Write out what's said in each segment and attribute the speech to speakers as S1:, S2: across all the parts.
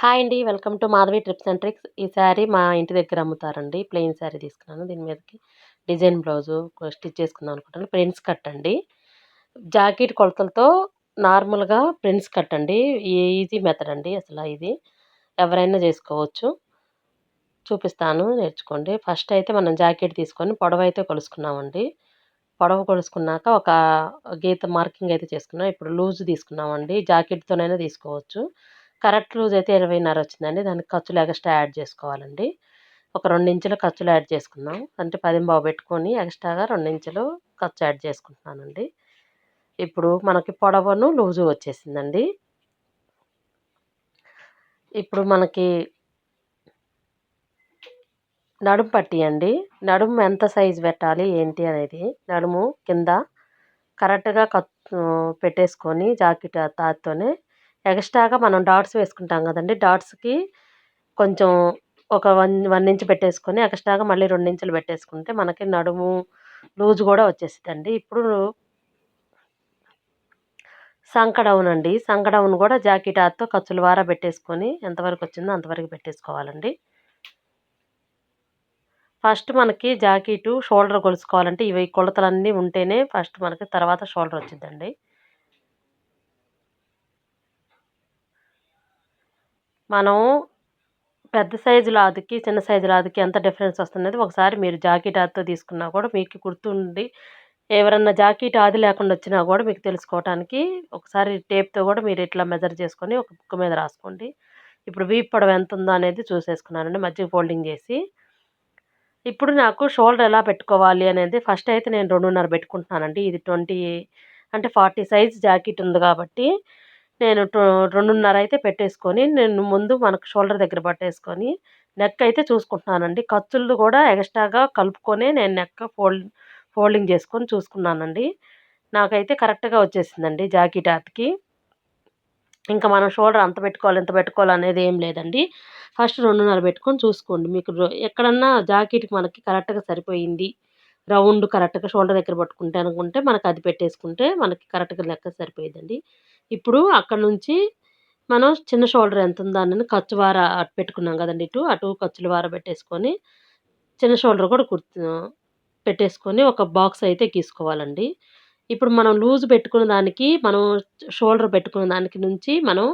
S1: Hi అండి. Welcome to Madhavi trips and tricks. ఈ శారీ మా ఇంటి దగ్గర అమ్ముతారండి. ప్లెయిన్ శారీ తీసుకున్నాను. దీని మీదకి డిజైన్ బ్లౌజు స్టిచ్ చేసుకుందాం అనుకుంటాను ప్రింట్స్ కట్ అండి. జాకెట్ కొలతలతో నార్మల్గా ప్రింట్స్ కట్ అండి. ఈజీ మెథడ్ అండి అసలు ఇది. ఎవరైనా చేసుకోవచ్చు. చూపిస్తాను. నేర్చుకోండి. ఫస్ట్ అయితే మనం జాకెట్ తీసుకొని పొడవ అయితే కొలుసుకున్నామండి. పొడవ కొలుసుకున్నాక ఒక గీత మార్కింగ్ అయితే చేసుకున్నాం. ఇప్పుడు లూజ్ తీసుకున్నామండి. జాకెట్తోనైనా తీసుకోవచ్చు. కరెక్ట్ లూజ్ అయితే ఇరవైన్నర వచ్చిందండి దానికి ఖర్చులు ఎక్స్ట్రా యాడ్ చేసుకోవాలండి. ఒక రెండు ఇంచులు ఖర్చులు యాడ్ చేసుకుందాం అంటే పది బావు పెట్టుకొని ఎక్స్ట్రాగా రెండు ఇంచులు ఖర్చు యాడ్ చేసుకుంటున్నానండి. ఇప్పుడు మనకి పొడవను లూజు వచ్చేసిందండి. ఇప్పుడు మనకి నడుము పట్టి అండి నడుము ఎంత సైజు పెట్టాలి ఏంటి అనేది నడుము కింద కరెక్ట్గా కత్ పెట్టేసుకొని జాకెట్ తాతోనే ఎక్స్ట్రాగా మనం డాట్స్ వేసుకుంటాం కదండి. డాట్స్కి కొంచెం ఒక వన్ వన్ ఇంచ్ పెట్టేసుకొని ఎక్స్ట్రాగా మళ్ళీ రెండు ఇంచులు పెట్టేసుకుంటే మనకి నడుము లూజ్ కూడా వచ్చేస్తుందండి. ఇప్పుడు సంకడౌన్ అండి సంకడౌన్ కూడా జాకెట్ ఆత్తో ఖర్చుల వారా పెట్టేసుకొని ఎంతవరకు వచ్చిందో అంతవరకు పెట్టేసుకోవాలండి. ఫస్ట్ మనకి జాకెట్ షోల్డర్ కొలుసుకోవాలంటే ఇవి కొలతలన్నీ ఉంటేనే ఫస్ట్ మనకి తర్వాత షోల్డర్ వచ్చిందండి మనం పెద్ద సైజులో లాదుకి చిన్న సైజులో లాదుకి ఎంత డిఫరెన్స్ వస్తున్నది ఒకసారి మీరు జాకెట్ ఆదితో తీసుకున్నా కూడా మీకు గుర్తుండి ఎవరన్నా జాకెట్ ఆది లేకుండా వచ్చినా కూడా మీకు తెలుసుకోవటానికి ఒకసారి టేప్తో కూడా మీరు ఇట్లా మెజర్ చేసుకొని ఒక బుక్ మీద రాసుకోండి. ఇప్పుడు వీప్ పొడవు ఎంత ఉందో అనేది చూసేసుకున్నానండి మధ్య ఫోల్డింగ్ చేసి. ఇప్పుడు నాకు షోల్డర్ ఎలా పెట్టుకోవాలి అనేది ఫస్ట్ అయితే నేను రెండున్నర పెట్టుకుంటున్నానండి ఇది ట్వంటీ అంటే ఫార్టీ సైజ్ జాకెట్ ఉంది కాబట్టి నేను రెండున్నర అయితే పెట్టేసుకొని నేను ముందు మనకు షోల్డర్ దగ్గర పట్టేసుకొని నెక్ అయితే చూసుకుంటున్నానండి. ఖర్చులు కూడా ఎక్స్ట్రాగా కలుపుకొని నేను నెక్ ఫోల్డ్ ఫోల్డింగ్ చేసుకొని చూసుకున్నానండి. నాకైతే కరెక్ట్గా వచ్చేసిందండి జాకెట్ అతికి ఇంకా మనం షోల్డర్ అంత పెట్టుకోవాలి ఎంత పెట్టుకోవాలి అనేది ఏం లేదండి. ఫస్ట్ రెండున్నర పెట్టుకొని చూసుకోండి. మీకు ఎక్కడన్నా జాకెట్కి మనకి కరెక్ట్గా సరిపోయింది రౌండ్ కరెక్ట్గా షోల్డర్ దగ్గర పట్టుకుంటే అనుకుంటే మనకు అది పెట్టేసుకుంటే మనకి కరెక్ట్గా లెక్క సరిపోయిందండి ఇప్పుడు అక్కడ నుంచి మనం చిన్న షోల్డర్ ఎంత ఉందని ఖర్చు వార అటు పెట్టుకున్నాం కదండి ఇటు అటు ఖర్చుల వార పెట్టేసుకొని చిన్న షోల్డర్ కూడా కుర్తు పెట్టేసుకొని ఒక బాక్స్ అయితే గీసుకోవాలండి. ఇప్పుడు మనం లూజ్ పెట్టుకున్న దానికి మనం షోల్డర్ పెట్టుకున్న దానికి నుంచి మనం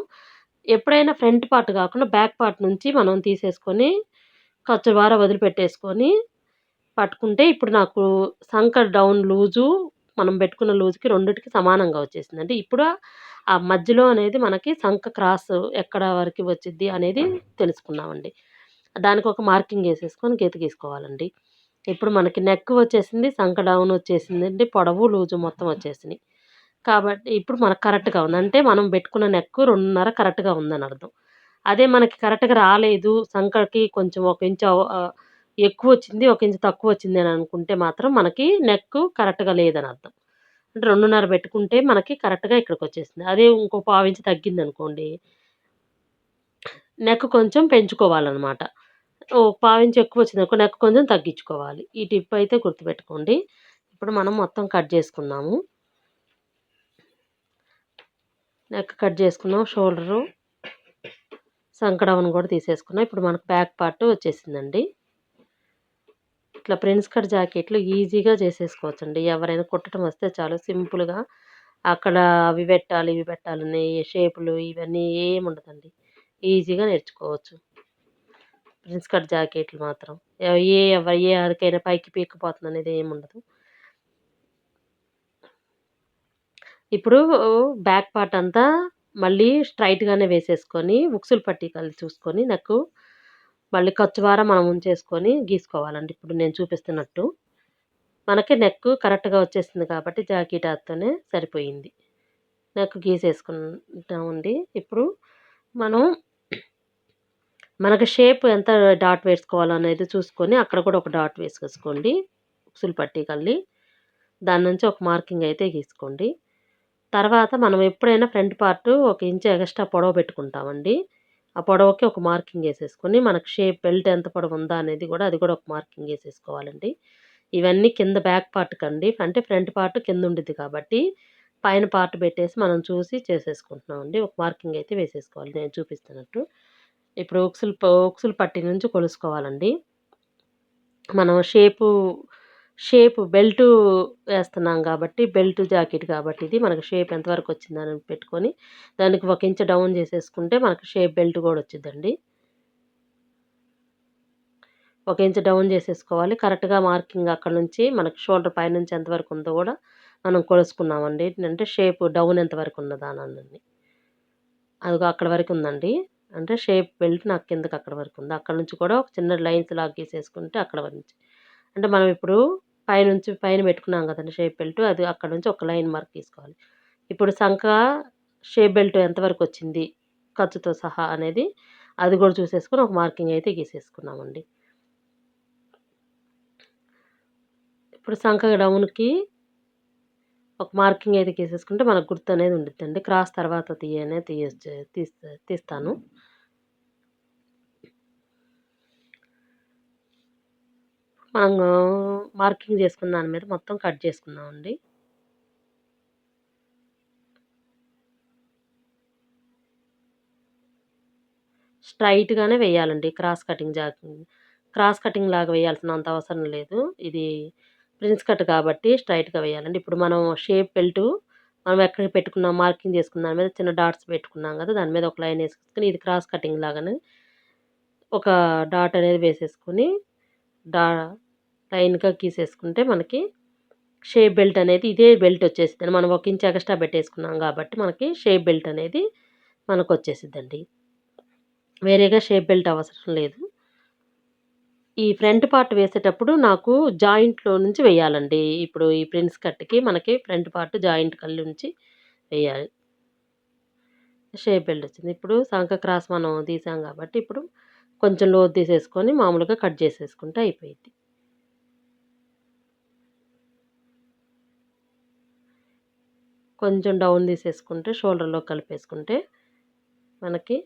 S1: ఎప్పుడైనా ఫ్రంట్ పార్ట్ కాకుండా బ్యాక్ పార్ట్ నుంచి మనం తీసేసుకొని ఖర్చు వార వదిలిపెట్టేసుకొని పట్టుకుంటే ఇప్పుడు నాకు సంక డౌన్ లూజు మనం పెట్టుకున్న లూజ్కి రెండింటికి సమానంగా వచ్చేసిందండి. ఇప్పుడు ఆ మధ్యలో అనేది మనకి సంక క్రాస్ ఎక్కడ వరకు వచ్చింది అనేది తెలుసుకున్నామండి. దానికి ఒక మార్కింగ్ వేసేసుకొని గీత గీసుకోవాలండి. ఇప్పుడు మనకి నెక్ వచ్చేసింది సంక డౌన్ వచ్చేసింది అండి పొడవు లూజు మొత్తం వచ్చేసినాయి. కాబట్టి ఇప్పుడు మనకు కరెక్ట్గా ఉంది. అంటే మనం పెట్టుకున్న నెక్ రెండున్నర కరెక్ట్గా ఉందని అర్థం. అదే మనకి కరెక్ట్గా రాలేదు సంకకి కొంచెం ఒక ఇంచు ఎక్కువ వచ్చింది ఒక ఇంచు తక్కువ వచ్చింది అని అనుకుంటే మాత్రం మనకి నెక్ కరెక్ట్గా లేదని అర్థం. అంటే రెండున్నర పెట్టుకుంటే మనకి కరెక్ట్గా ఇక్కడికి వచ్చేసింది అదే ఇంకో పావు ఇంచు తగ్గింది అనుకోండి నెక్ కొంచెం పెంచుకోవాలన్నమాట. ఓ పావించి ఎక్కువ వచ్చింది అనుకో నెక్ కొంచెం తగ్గించుకోవాలి. ఈ టిప్ అయితే గుర్తుపెట్టుకోండి. ఇప్పుడు మనం మొత్తం కట్ చేసుకున్నాము నెక్ కట్ చేసుకున్నాం షోల్డరు సంకడవను కూడా తీసేసుకున్నాం. ఇప్పుడు మనకు బ్యాక్ పార్ట్ వచ్చేసిందండి. ఇట్లా ప్రిన్స్ కట్ జాకెట్లు ఈజీగా చేసేసుకోవచ్చండి. ఎవరైనా కుట్టడం వస్తే చాలు సింపుల్గా అక్కడ అవి పెట్టాలి ఇవి పెట్టాలని షేపులు ఇవన్నీ ఏమి ఉండదండి. ఈజీగా నేర్చుకోవచ్చు. ప్రిన్స్ కట్ జాకెట్లు మాత్రం. ఏ ఏ అదికైనా పైకి పీక్కపోతుంది అనేది ఏమి ఉండదు. ఇప్పుడు బ్యాక్ పార్ట్ అంతా మళ్ళీ స్ట్రైట్గానే వేసేసుకొని ఉక్సులు పట్టి కలిసి చూసుకొని నాకు మళ్ళీ ఖర్చు వారా మనం ఉంచేసుకొని గీసుకోవాలండి. ఇప్పుడు నేను చూపిస్తున్నట్టు. మనకి నెక్ కరెక్ట్గా వచ్చేసింది కాబట్టి జాకెట్ సరిపోయింది. నెక్ గీసేసుకుంటామండి. ఇప్పుడు మనం మనకి షేప్ ఎంత డాట్ వేసుకోవాలనేది చూసుకొని అక్కడ కూడా ఒక డాట్ వేసుకోండి ఉక్సులు పట్టి కళ్ళి. దాని నుంచి ఒక మార్కింగ్ అయితే గీసుకోండి. తర్వాత మనం ఎప్పుడైనా ఫ్రంట్ పార్ట్ ఒక ఇంచు ఎక్స్ట్రా పొడవ పెట్టుకుంటామండి. ఆ పొడవకి ఒక మార్కింగ్ వేసేసుకొని మనకు షేప్ బెల్ట్ ఎంత పొడవు ఉందా అనేది కూడా అది కూడా ఒక మార్కింగ్ వేసేసుకోవాలండి ఇవన్నీ కింద బ్యాక్ పార్ట్ కండి అంటే ఫ్రంట్ పార్ట్ కింద ఉండిద్ది కాబట్టి పైన పార్ట్ పెట్టేసి మనం చూసి చేసేసుకుంటున్నామండి. ఒక మార్కింగ్ అయితే వేసేసుకోవాలి నేను చూపిస్తున్నట్టు. ఇప్పుడు ఉక్సులు ఉక్సులు పట్టి నుంచి కొలుసుకోవాలండి. మనం షేపు షేప్ బెల్ట్ వేస్తున్నాం కాబట్టి బెల్ట్ జాకెట్ కాబట్టి ఇది మనకు షేప్ ఎంతవరకు వచ్చిందని పెట్టుకొని దానికి ఒక ఇంచ్ డౌన్ చేసేసుకుంటే మనకు షేప్ బెల్ట్ కూడా వచ్చిందండి. ఒక ఇంచ్ డౌన్ చేసేసుకోవాలి. కరెక్ట్గా మార్కింగ్ అక్కడ నుంచి మనకు షోల్డర్ పైనుంచి ఎంతవరకు ఉందో కూడా మనం కొలుసుకున్నామండి. అంటే షేప్ డౌన్ ఎంతవరకు ఉన్నదా అనండి అది అక్కడ వరకు ఉందండి. అంటే షేప్ బెల్ట్ నాకు కిందకి అక్కడ వరకు ఉంది. అక్కడ నుంచి కూడా ఒక చిన్న లైన్స్ లాగ్ గీసేసుకుంటే అక్కడ నుంచి అంటే మనం ఇప్పుడు పైనుంచి పైన పెట్టుకున్నాం కదండి షేప్ బెల్ట్ అది అక్కడ నుంచి ఒక లైన్ మార్క్ తీసుకోవాలి. ఇప్పుడు సంఖ షేప్ బెల్ట్ ఎంతవరకు వచ్చింది? ఖర్చుతో సహా అనేది అది కూడా చూసేసుకుని ఒక మార్కింగ్ అయితే గీసేసుకున్నామండి. ఇప్పుడు సంఖ డౌన్కి ఒక మార్కింగ్ అయితే గీసేసుకుంటే మనకు గుర్తు అనేది ఉండిద్దండి. క్రాస్ తర్వాత తీయనే తీయ తీస్తాను. మనం మార్కింగ్ చేసుకున్న దాని మీద మొత్తం కట్ చేసుకుందామండి. స్ట్రైట్గానే వేయాలండి క్రాస్ కటింగ్ జా క్రాస్ కటింగ్ లాగా వేయాల్సినంత అవసరం లేదు. ఇది ప్రిన్స్ కట్ కాబట్టి స్ట్రైట్గా వేయాలండి. ఇప్పుడు మనం షేప్ బెల్ట్ మనం ఎక్కడికి పెట్టుకున్నాం మార్కింగ్ చేసుకున్న దాని మీద చిన్న డాట్స్ పెట్టుకున్నాం కదా దాని మీద ఒక లైన్ వేసుకొని ఇది క్రాస్ కటింగ్ లాగానే ఒక డాట్ అనేది వేసేసుకొని డా లైన్గా గీసేసుకుంటే మనకి షేప్ బెల్ట్ అనేది ఇదే బెల్ట్ వచ్చేసింది మనం ఒక ఇంచ్ ఎక్స్ట్రా పెట్టేసుకున్నాం కాబట్టి మనకి షేప్ బెల్ట్ అనేది మనకు వచ్చేసిద్దండి. వేరేగా షేప్ బెల్ట్ అవసరం లేదు. ఈ ఫ్రంట్ పార్ట్ వేసేటప్పుడు నాకు జాయింట్లో నుంచి వేయాలండి. ఇప్పుడు ఈ ప్రిన్స్ కట్కి మనకి ఫ్రంట్ పార్ట్ జాయింట్ కళ్ళు నుంచి వేయాలి. షేప్ బెల్ట్ వచ్చింది. ఇప్పుడు సంఖ క్రాస్ మనం తీసాం కాబట్టి ఇప్పుడు కొంచెం లోతు తీసేసుకొని మామూలుగా కట్ చేసేసుకుంటే అయిపోయింది కొంచెం డౌన్ తీసేసుకుంటే షోల్డర్లో కలిపేసుకుంటే మనకి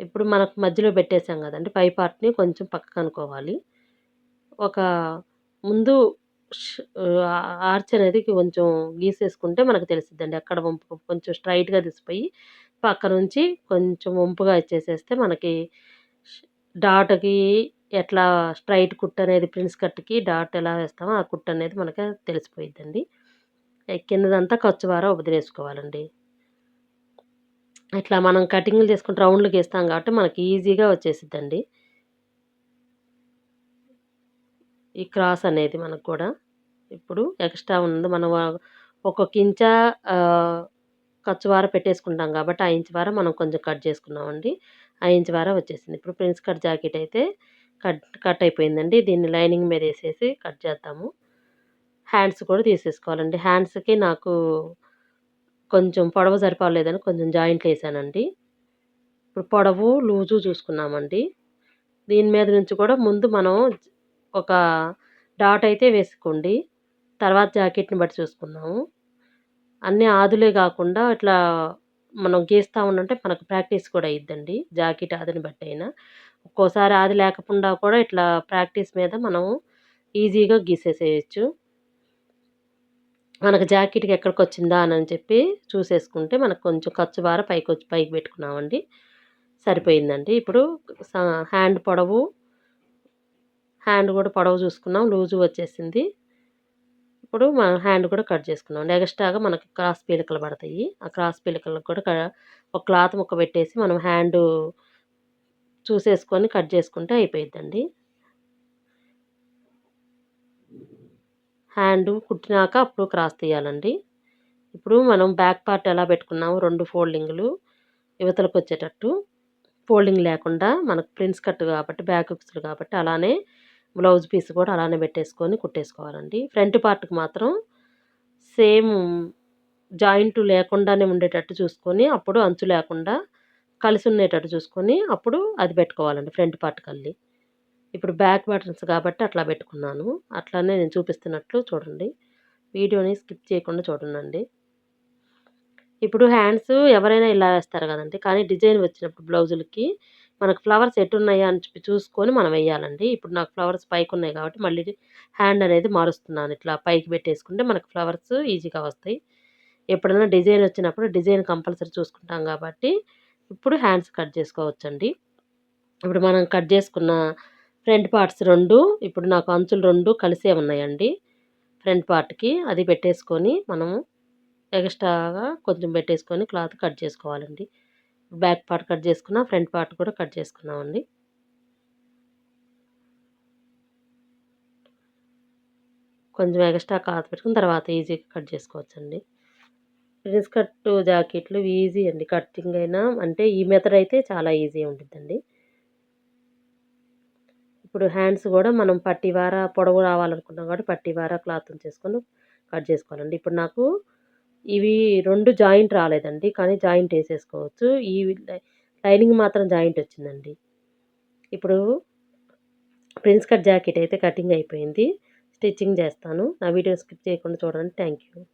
S1: ఇప్పుడు మనకు మధ్యలో పెట్టేసాం కదండి పై పార్ట్ని కొంచెం పక్కకు అనుకోవాలి. ఒక ముందు ఆర్చ్ అనేది కొంచెం గీసేసుకుంటే మనకు తెలిసిద్దండి అక్కడ వంపు కొంచెం స్ట్రైట్గా తీసిపోయి పక్క నుంచి కొంచెం వంపుగా ఇచ్చేసేస్తే మనకి డాట్కి ఎట్లా స్ట్రైట్ కుట్ అనేది ప్రిన్స్ కట్కి డాట్ ఎలా వేస్తామో ఆ కుట్ అనేది మనకి తెలిసిపోయిద్దండి. కిందదంతా ఖర్చు వారా వదిలేసుకోవాలండి. ఇట్లా మనం కటింగ్లు చేసుకుని రౌండ్లు గీస్తాం కాబట్టి మనకి ఈజీగా వచ్చేసిద్దండి. ఈ క్రాస్ అనేది మనకు కూడా. ఇప్పుడు ఎక్స్ట్రా ఉంది మనం ఒక్కొక్క ఇంచ ఖర్చు వార పెట్టేసుకుంటాం కాబట్టి ఆ ఇంచ్ వార మనం కొంచెం కట్ చేసుకున్నామండి. ఆ ఇంచ్ వార వచ్చేసింది. ఇప్పుడు ప్రిన్స్ కట్ జాకెట్ అయితే కట్ కట్ అయిపోయిందండి. దీన్ని లైనింగ్ మీద వేసేసి కట్ చేద్దాము. హ్యాండ్స్ కూడా తీసేసుకోవాలండి. హ్యాండ్స్కి నాకు కొంచెం పొడవు సరిపోలేదని కొంచెం జాయింట్లు వేసానండి. ఇప్పుడు పొడవు లూజు చూసుకున్నామండి. దీని మీద నుంచి కూడా ముందు మనం ఒక డాట్ అయితే వేసుకోండి. తర్వాత జాకెట్ని బట్టి చూసుకున్నాము అన్నీ ఆదులే కాకుండా ఇట్లా మనం గీస్తూ ఉండంటే మనకు ప్రాక్టీస్ కూడా అయ్యిద్దండి జాకెట్ ఆదిని బట్టి అయినా. ఒక్కోసారి ఆది లేకుండా కూడా ఇట్లా ప్రాక్టీస్ మీద మనం ఈజీగా గీసేసేయచ్చు. మనకు జాకెట్కి ఎక్కడికి వచ్చిందా అని చెప్పి చూసేసుకుంటే మనకు కొంచెం ఖర్చు బార పైకి వచ్చి పైకి పెట్టుకున్నామండి. సరిపోయిందండి. ఇప్పుడు హ్యాండ్ పొడవు హ్యాండ్ కూడా పొడవు చూసుకున్నాం. లూజు వచ్చేసింది. ఇప్పుడు మన హ్యాండ్ కూడా కట్ చేసుకున్నాం ఎక్స్ట్రాగా మనకి క్రాస్ పీలికలు పడతాయి. ఆ క్రాస్ పీలికలకు కూడా ఒక క్లాత్ ముక్క పెట్టేసి మనం హ్యాండ్ చూసేసుకొని కట్ చేసుకుంటే అయిపోయిద్దండి. హ్యాండ్ కుట్టినాక అప్పుడు క్రాస్ తీయాలండి. ఇప్పుడు మనం బ్యాక్ పార్ట్ ఎలా పెట్టుకున్నాము రెండు ఫోల్డింగ్లు యువతలకు వచ్చేటట్టు ఫోల్డింగ్ లేకుండా మనకు ప్రిన్స్ కట్ కాబట్టి బ్యాక్ ఉక్సులు కాబట్టి అలానే బ్లౌజ్ పీస్ కూడా అలానే పెట్టేసుకొని కుట్టేసుకోవాలండి. ఫ్రంట్ పార్ట్కి మాత్రం సేమ్ జాయింట్ లేకుండానే ఉండేటట్టు చూసుకొని అప్పుడు అంచు లేకుండా కలిసి ఉండేటట్టు చూసుకొని అప్పుడు అది పెట్టుకోవాలండి ఫ్రంట్ పార్ట్ కల్లి ఇప్పుడు బ్యాక్ బటన్స్ కాబట్టి అట్లా పెట్టుకున్నాను. అట్లానే నేను చూపిస్తున్నట్లు చూడండి. వీడియోని స్కిప్ చేయకుండా చూడండి ఇప్పుడు హ్యాండ్స్ ఎవరైనా ఇలా వేస్తారు కదండి. కానీ డిజైన్ వచ్చినప్పుడు బ్లౌజులకి మనకు ఫ్లవర్స్ ఎట్టున్నాయా అని చెప్పి చూసుకొని మనం వేయాలండి. ఇప్పుడు నాకు ఫ్లవర్స్ పైకి ఉన్నాయి కాబట్టి మళ్ళీ హ్యాండ్ అనేది మారుస్తున్నాను. ఇట్లా పైకి పెట్టేసుకుంటే మనకు ఫ్లవర్స్ ఈజీగా వస్తాయి. ఎప్పుడైనా డిజైన్ వచ్చినప్పుడు డిజైన్ కంపల్సరీ చూసుకుంటాం కాబట్టి ఇప్పుడు హ్యాండ్స్ కట్ చేసుకోవచ్చండి. ఇప్పుడు మనం కట్ చేసుకున్న ఫ్రంట్ పార్ట్స్ రెండు ఇప్పుడు నాకు అంచులు రెండు కలిసే ఉన్నాయండి. ఫ్రంట్ పార్ట్కి అది పెట్టేసుకొని మనము ఎక్స్ట్రాగా కొంచెం పెట్టేసుకొని క్లాత్ కట్ చేసుకోవాలండి. బ్యాక్ పార్ట్ కట్ చేసుకున్న ఫ్రంట్ పార్ట్ కూడా కట్ చేసుకున్నామండి. కొంచెం ఎక్స్ట్రా క్లాత్ పెట్టుకుని తర్వాత ఈజీగా కట్ చేసుకోవచ్చండి. ప్రిన్స్ కట్ జాకెట్లు ఈజీ అండి. కటింగ్ అయినా అంటే ఈ మెథడ్ అయితే చాలా ఈజీ ఉంటుందండి. ఇప్పుడు హ్యాండ్స్ కూడా మనం పట్టివార పొడవు రావాలనుకున్నాం కాబట్టి పట్టివార క్లాత్ చేసుకొని కట్ చేసుకోవాలండి. ఇప్పుడు నాకు ఇవి రెండు జాయింట్ రాలేదండి కానీ జాయింట్ వేసేసుకోవచ్చు. ఈ లైనింగ్ మాత్రం జాయింట్ వచ్చిందండి. ఇప్పుడు ప్రిన్స్ కట్ జాకెట్ అయితే కటింగ్ అయిపోయింది. స్టిచ్చింగ్ చేస్తాను. నా వీడియో స్కిప్ చేయకుండా చూడండి. Thank you.